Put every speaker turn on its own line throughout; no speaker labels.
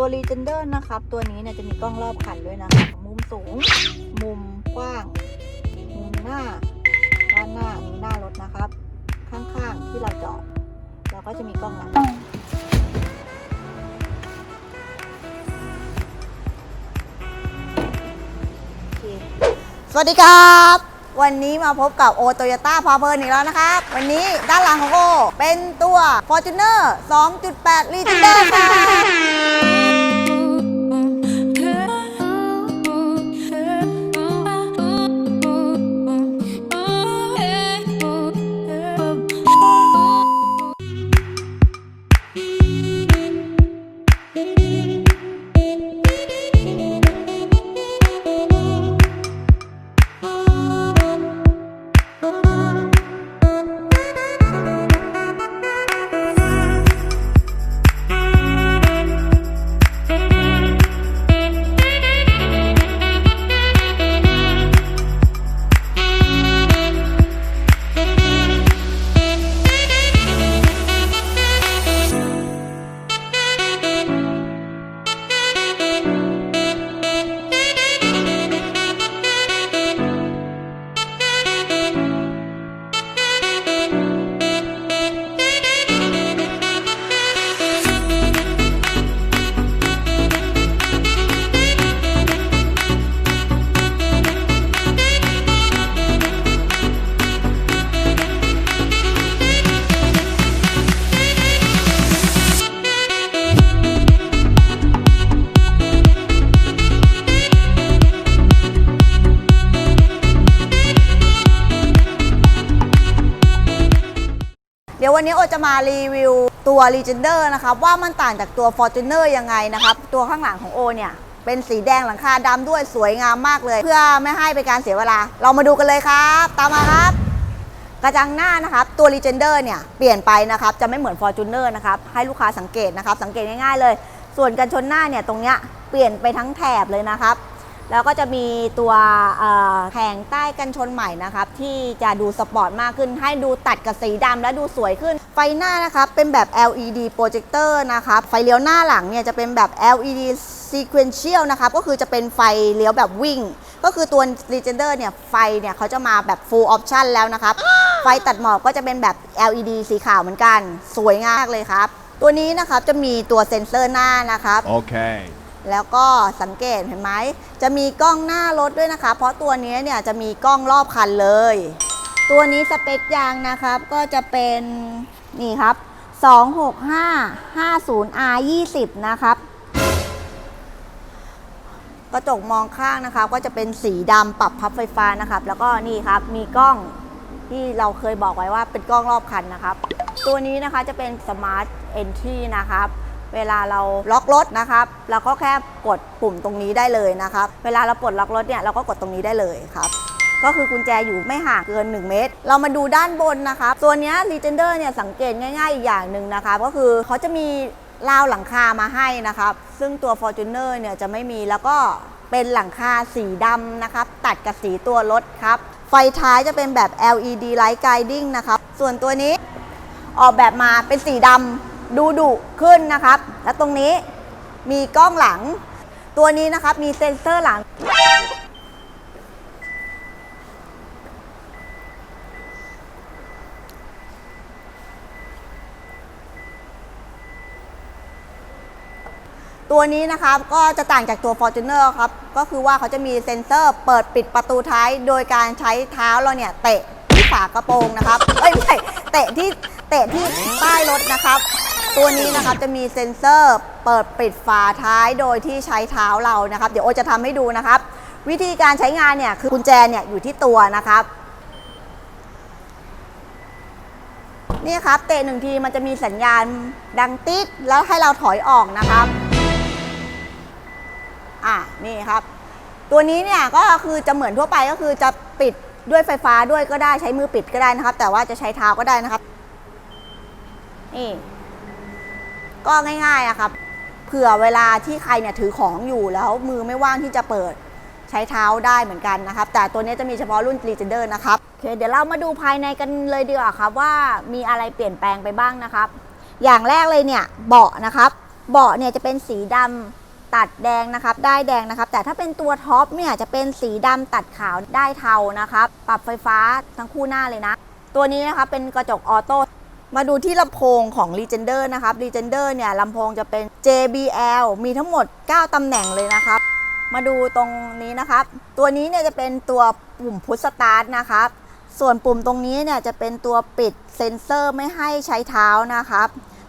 ตัว Legender นะครับ ตัวนี้เนี่ยจะมีกล้องรอบคันด้วยนะครับมุมสูง มุมกว้าง มุมหน้า ด้านหน้านี้หน้ารถนะครับ ข้างๆที่เราจอดแล้วก็จะมีกล้องหลังสวัสดีครับ วันนี้มาพบกับโอโตโยต้าพาเพลินอีกแล้วนะครับ วันนี้ด้านหลังของโอ เป็นตัว Fortuner 2.8 Legender ค่ะเดี๋ยว วันนี้โอจะมารีวิวตัว Legender นะครับว่ามันต่างจากตัว Fortuner ยังไงนะครับ ตัวข้างหลังของโอเนี่ย เป็นสีแดงหลังคาดำด้วยสวยงามมากเลย เพื่อไม่ให้เป็นการเสียเวลา เรามาดูกันเลยครับ ตามมาครับ กระจังหน้านะครับ ตัว Legender เนี่ยเปลี่ยนไปนะครับ จะไม่เหมือน Fortuner นะครับให้ลูกค้าสังเกตนะครับ สังเกตง่ายๆเลย ส่วนกันชนหน้าเนี่ยตรงเนี้ยเปลี่ยนไปทั้งแถบเลยนะครับ แล้วก็จะมีตัวแผงใต้กันชนใหม่นะครับที่จะดูสปอร์ตมากขึ้น ให้ดูตัดกับสีดำและดูสวยขึ้น ไฟหน้านะครับเป็นแบบ LED projector นะครับไฟเลี้ยวหน้าหลังเนี่ยจะเป็นแบบ LED sequential นะครับก็คือจะเป็นไฟเลี้ยวแบบวิ่ง ก็คือตัว Legender เนี่ยไฟเนี่ยเขาจะมาแบบ full option แล้วนะครับ ไฟตัดหมอกก็จะเป็นแบบ LED สีขาวเหมือนกัน สวยงามเลยครับ ตัวนี้นะครับจะมีตัวเซ็นเซอร์หน้านะครับ
Okay.
แล้วก็สังเกตเห็นไหมจะมีกล้องหน้ารถด้วยนะคะ เพราะตัวนี้เนี่ยจะมีกล้องรอบคันเลย ตัวนี้สเปคยางนะครับก็จะเป็นนี่ครับ 265 50R 20 นะครับกระจกมองข้างนะครับก็จะเป็นสีดำปรับพับไฟฟ้านะครับ แล้วก็นี่ครับมีกล้องที่เราเคยบอกไว้ว่าเป็นกล้องรอบคันนะครับ ตัวนี้นะคะจะเป็น Smart Entry นะครับ เวลาเราล็อกรถนะครับ เราก็แค่กดปุ่มตรงนี้ได้เลยนะครับ เวลาเราปลดล็อกรถเนี่ยเราก็กดตรงนี้ได้เลยครับก็คือกุญแจอยู่ไม่ห่างเกิน 1 เมตร เรามาดูด้านบนนะครับตัวนี้ย Legender เนี่ยสังเกตง่ายๆอีกอย่างหนึ่งนะคะก็คือเขาจะมีราวหลังคามาให้นะครับ ซึ่งตัว Fortuner เนี่ยจะไม่มีแล้วก็เป็นหลังคาสีดำนะครับ ตัดกับสีตัวรถครับ ไฟท้ายจะเป็นแบบ LED Light Guiding นะครับ ส่วนตัวนี้ออกแบบมาเป็นสีดำ ดูดุขึ้นนะครับ แล้วตรงนี้มีกล้องหลัง ตัวนี้นะครับมีเซ็นเซอร์หลัง ตัวนี้นะครับก็จะต่างจากตัว Fortuner ครับ ก็คือว่าเขาจะมีเซ็นเซอร์เปิดปิดประตูท้าย โดยการใช้เท้าเราเนี่ยเตะที่ฝากระโปรงนะครับ เอ้ยไม่ใช่เตะที่เตะที่ใต้รถนะครับ ตัวนี้นะครับจะมีเซ็นเซอร์เปิดปิดฝาท้ายโดยที่ใช้เท้าเรานะครับ เดี๋ยวโอจะทำให้ดูนะครับ วิธีการใช้งานเนี่ยคือกุญแจเนี่ยอยู่ที่ตัวนะครับนี่ครับเตะหนึ่งทีมันจะมีสัญญาณดังติ๊ดแล้วให้เราถอยออกนะครับอะนี่ครับ ตัวนี้เนี่ยก็คือจะเหมือนทั่วไปก็คือจะปิดด้วยไฟฟ้าด้วยก็ได้ใช้มือปิดก็ได้นะครับ แต่ว่าจะใช้เท้าก็ได้นะครับนี่ ก็ง่ายๆอะครับ เผื่อเวลาที่ใครเนี่ยถือของอยู่แล้วมือไม่ว่างที่จะเปิดใช้เท้าได้เหมือนกันนะครับ แต่ตัวนี้จะมีเฉพาะรุ่น Legender นะครับ โอเค เดี๋ยวเรามาดูภายในกันเลยดีกว่าครับว่ามีอะไรเปลี่ยนแปลงไปบ้างนะครับ อย่างแรกเลยเนี่ยเบาะนะครับ เบาะเนี่ยจะเป็นสีดำตัดแดงนะครับ ได้แดงนะครับ แต่ถ้าเป็นตัวท็อปเนี่ยจะเป็นสีดำตัดขาวได้เทานะครับ ปรับไฟฟ้าทั้งคู่หน้าเลยนะ ตัวนี้นะครับเป็นกระจกออโต้ มาดูที่ลำโพงของ Legender นะครับ Legender เนี่ยลำโพงจะเป็น JBL มีทั้งหมด 9 ตำแหน่งเลยนะครับ มาดูตรงนี้นะครับ ตัวนี้เนี่ยจะเป็นตัวปุ่มพุชสตาร์ทนะครับ ส่วนปุ่มตรงนี้เนี่ยจะเป็นตัวปิดเซ็นเซอร์ไม่ให้ใช้เท้านะครับ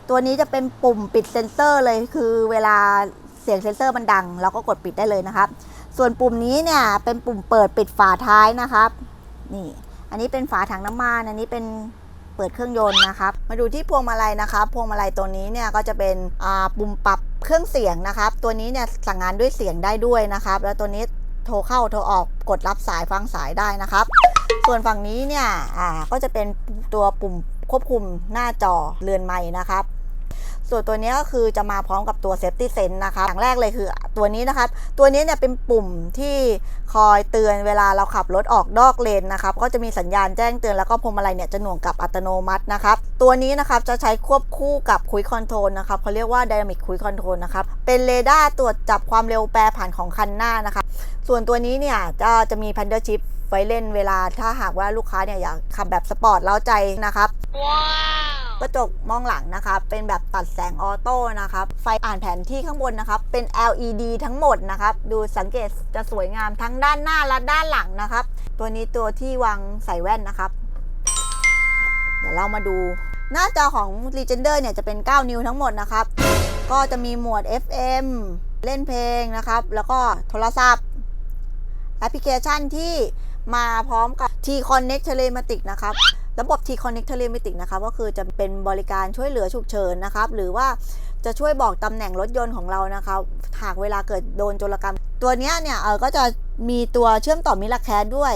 ตัวนี้จะเป็นปุ่มปิดเซ็นเซอร์เลยคือเวลาเสียงเซ็นเซอร์มันดัง เราก็กดปิดได้เลยนะครับ ส่วนปุ่มนี้เนี่ยเป็นปุ่มเปิดปิดฝาท้ายนะครับ นี่ อันนี้เป็นฝาถังน้ำมัน อันนี้เป็น เปิดเครื่องยนต์นะครับ มาดูที่พวงมาลัยนะครับ พวงมาลัยตัวนี้เนี่ยก็จะเป็นอ่าปุ่มปรับเครื่องเสียงนะครับ ตัวนี้เนี่ยสั่งงานด้วยเสียงได้ด้วยนะครับ แล้วตัวนี้โทรเข้าโทรออกกดรับสายฟังสายได้นะครับ ส่วนฝั่งนี้เนี่ยอ่าก็จะเป็นตัวปุ่มควบคุมหน้าจอเรือนไม้นะครับ ส่วนตัวนี้ก็คือจะมาพร้อมกับตัว Safety Sense นะครับอย่างแรกเลยคือตัวนี้นะครับ ตัวนี้เนี่ยเป็นปุ่มที่คอยเตือนเวลาเราขับรถออกนอกเลนนะครับ ก็จะมีสัญญาณแจ้งเตือนแล้วก็พวงมาลัยเนี่ยจะหน่วงกับอัตโนมัตินะครับ ตัวนี้นะครับจะใช้ควบคู่กับคุยคอนโทรลนะครับเขาเรียกว่า Dynamic Cruise Control นะครับ เป็นเรดาร์ตรวจจับความเร็วแปรผันของคันหน้านะครับ ส่วนตัวนี้เนี่ยจะจะมี Pander Chip ไว้เล่นเวลาถ้าหากว่าลูกค้าเนี่ยอยากขับแบบสปอร์ตเล้าใจนะครับ กระจกมองหลังนะครับเป็นแบบตัดแสงออโต้นะครับ ไฟอ่านแผนที่ข้างบนนะครับ เป็น LED ทั้งหมดนะครับ ดูสังเกตจะสวยงามทั้งด้านหน้าและด้านหลังนะครับ ตัวนี้ตัวที่วางใส่แว่นนะครับ เดี๋ยวเรามาดู หน้าจอของ Legender เนี่ยจะเป็น 9 นิ้วทั้งหมดนะครับ ก็จะมีโหมด FM เล่นเพลงนะครับ แล้วก็โทรศัพท์แอปพลิเคชันที่ มาพร้อมกับ T Connect Telematic นะครับระบบ T Connect Telematic นะครับก็คือจะเป็นบริการช่วยเหลือฉุกเฉินนะครับ หรือว่าจะช่วยบอกตำแหน่งรถยนต์ของเรานะครับหากเวลาเกิดโดนโจรกรรม ตัวนี้เนี่ยเออก็จะมีตัวเชื่อมต่อมิลาแคสด้วย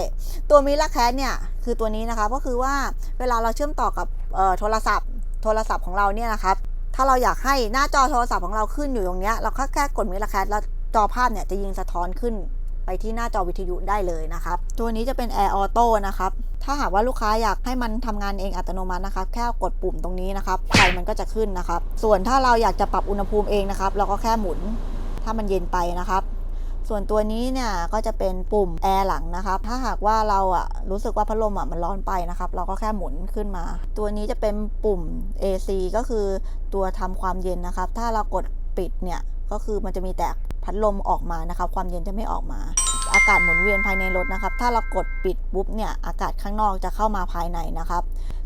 ตัวมิลาแคสเนี่ยคือตัวนี้นะคะก็คือว่าเวลาเราเชื่อมต่อกับโทรศัพท์ โทรศัพท์ของเราเนี่ยนะครับถ้าเราอยากให้หน้าจอโทรศัพท์ของเราขึ้นอยู่ตรงนี้เราแค่แค่กดมิลาแคสแล้วจอภาพเนี่ยจะยิงสะท้อนขึ้น ไปที่หน้าจอวิทยุได้เลยนะครับ ตัวนี้จะเป็น Air Auto นะครับ ถ้าหากว่าลูกค้าอยากให้มันทำงานเองอัตโนมัตินะครับ แค่กดปุ่มตรงนี้นะครับไฟมันก็จะขึ้นนะครับ ส่วนถ้าเราอยากจะปรับอุณหภูมิเองนะครับ เราก็แค่หมุน ถ้ามันเย็นไปนะครับส่วนตัวนี้เนี่ยก็จะเป็นปุ่มแอร์หลังนะครับ ถ้าหากว่าเราอะรู้สึกว่าพัดลมอะมันร้อนไปนะครับ เราก็แค่หมุนขึ้นมา ตัวนี้จะเป็นปุ่ม AC ก็คือตัวทำความเย็นนะครับ ถ้าเรากดปิดเนี่ยก็คือมันจะมีแต่ พัดลมออกมานะครับ ความเย็นจะไม่ออกมา อากาศหมุนเวียนภายในรถนะครับ ถ้าเรากดปิดปุ๊บเนี่ยอากาศข้างนอกจะเข้ามาภายในนะครับ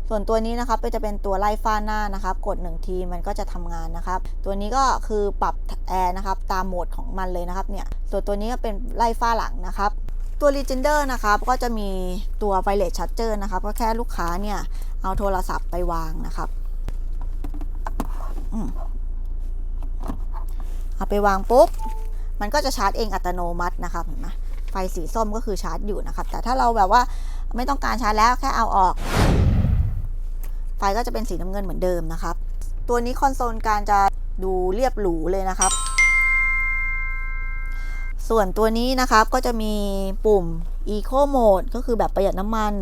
ส่วนตัวนี้นะครับก็จะเป็นตัวไล่ฟ้าหน้านะครับ กด1ทีมันก็จะทำงานนะครับ ตัวนี้ก็คือปรับแอร์นะครับตามโหมดของมันเลยนะครับเนี่ยส่วนตัวนี้ก็เป็นไล่ฟ้าหลังนะครับตัว Legender นะครับ ก็จะมีตัว Wireless Charger นะครับ ก็แค่ลูกค้าเนี่ย เอาโทรศัพท์ไปวางนะครับอเอาไปวางปุ๊บ มันก็จะชาร์จเองอัตโนมัตินะครับเห็นไหมไฟสีส้มก็คือชาร์จอยู่นะครับ แต่ถ้าเราแบบว่าไม่ต้องการชาร์จแล้วแค่เอาออก ไฟก็จะเป็นสีน้ำเงินเหมือนเดิมนะครับ ตัวนี้คอนโซลการจะดูเรียบหรูเลยนะครับ ส่วนตัวนี้นะครับก็จะมีปุ่ม Eco Mode ก็คือแบบประหยัดน้ำมัน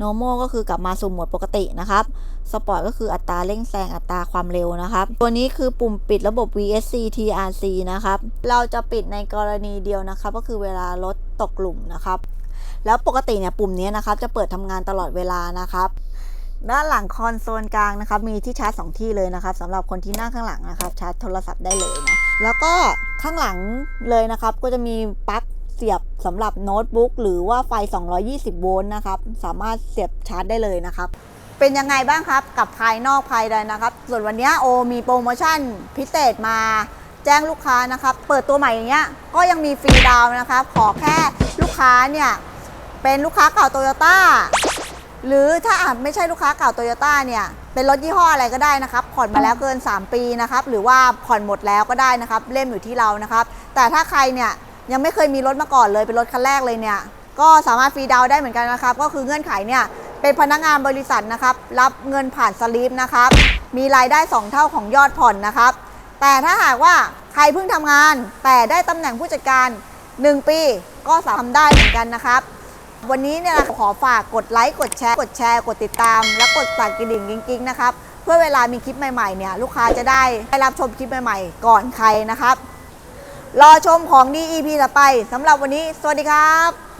Normal ก็คือกลับมาสู่โหมดปกตินะครับ Sport ก็คืออัตราเร่งแซงอัตราความเร็วนะครับ ตัวนี้คือปุ่มปิดระบบ VSC TRC นะครับ เราจะปิดในกรณีเดียวนะครับ ก็คือเวลารถตกหลุมนะครับ แล้วปกติเนี่ยปุ่มนี้นะครับจะเปิดทำงานตลอดเวลานะครับ ด้านหลังคอนโซลกลางนะครับมีที่ชาร์จ 2 ที่เลยนะครับสำหรับคนที่นั่งข้างหลังนะครับชาร์จโทรศัพท์ได้เลยนะแล้วก็ข้างหลังเลยนะครับก็จะมีปลั๊กเสียบสำหรับโน้ตบุ๊กหรือว่าไฟ 220 โวลต์นะครับสามารถเสียบชาร์จได้เลยนะครับเป็นยังไงบ้างครับกับภายนอกภายในนะครับ ส่วนวันนี้โอมีโปรโมชั่นพิเศษมาแจ้งลูกค้านะครับเปิดตัวใหม่อย่างเงี้ยก็ยังมีฟรีดาวน์นะครับขอแค่ลูกค้าเนี่ยเป็นลูกค้าเก่าโตโยต้า หรือถ้าอาจไม่ใช่ลูกค้าเก่าโตโยต้าเนี่ยเป็นรถยี่ห้ออะไรก็ได้นะครับ ผ่อนมาแล้วเกิน 3 ปีนะครับหรือว่าผ่อนหมดแล้วก็ได้นะครับเล่มอยู่ที่เรานะครับ แต่ถ้าใครเนี่ยยังไม่เคยมีรถมาก่อนเลยเป็นรถคันแรกเลยเนี่ยก็สามารถฟรีดาวได้เหมือนกันนะครับ ก็คือเงื่อนไขเนี่ยเป็นพนักงานบริษัทนะครับ รับเงินผ่านสลิปนะครับ มีรายได้ 2 เท่าของยอดผ่อนนะครับ แต่ถ้าหากว่าใครเพิ่งทำงาน แต่ได้ตำแหน่งผู้จัดการ 1 ปีก็สามารถทำได้เหมือนกันนะครับ วันนี้เนี่ยขอฝากกดไลค์กดแชร์ กดแชร์ กดติดตาม และกดสั่นกระดิ่งกิ๊งๆนะครับ เพื่อเวลามีคลิปใหม่ๆเนี่ยลูกค้าจะได้ไปรับชมคลิปใหม่ๆ ก่อนใครนะครับ รอชมของดี EP ต่อไปสำหรับวันนี้ สวัสดีครับ